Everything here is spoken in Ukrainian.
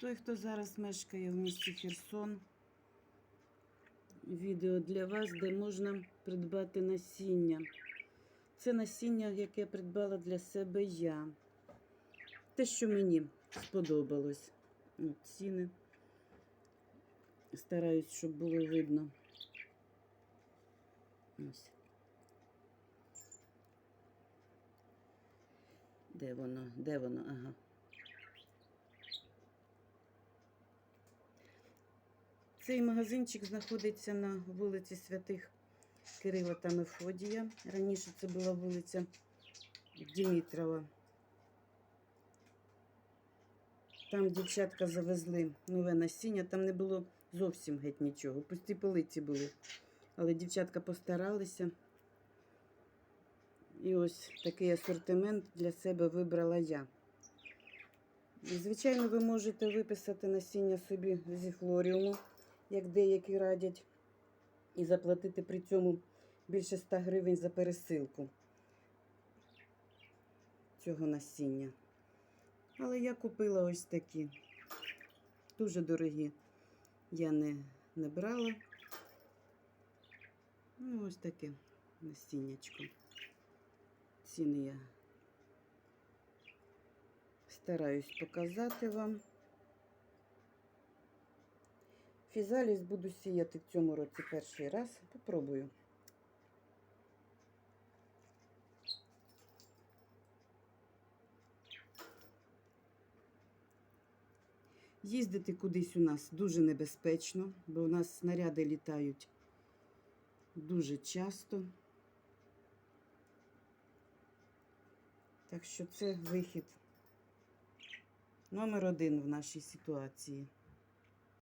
Той, хто зараз мешкає в місті Херсон, відео для вас, де можна придбати насіння. Це насіння, яке придбала для себе я. Те, що мені сподобалось. От ціни. Стараюсь, щоб було видно. Ось. Де воно? Де воно? Ага. Цей магазинчик знаходиться на вулиці Святих Кирила та Мефодія. Раніше це була вулиця Дімітрова. Там дівчатка завезли нове насіння, там не було зовсім геть нічого. Пусті полиці були. Але дівчатка постаралися. І ось такий асортимент для себе вибрала я. Звичайно, ви можете виписати насіння собі зі флоріуму, як деякі радять, і заплатити при цьому більше 100 гривень за пересилку цього насіння. Але я купила ось такі. Дуже дорогі. Я не, не брала. Ну, ось таке насіннячко. Ціни я стараюсь показати вам. Фізаліс буду сіяти в цьому році перший раз. Попробую. Їздити кудись у нас дуже небезпечно, бо у нас снаряди літають дуже часто. Так що це вихід номер один в нашій ситуації.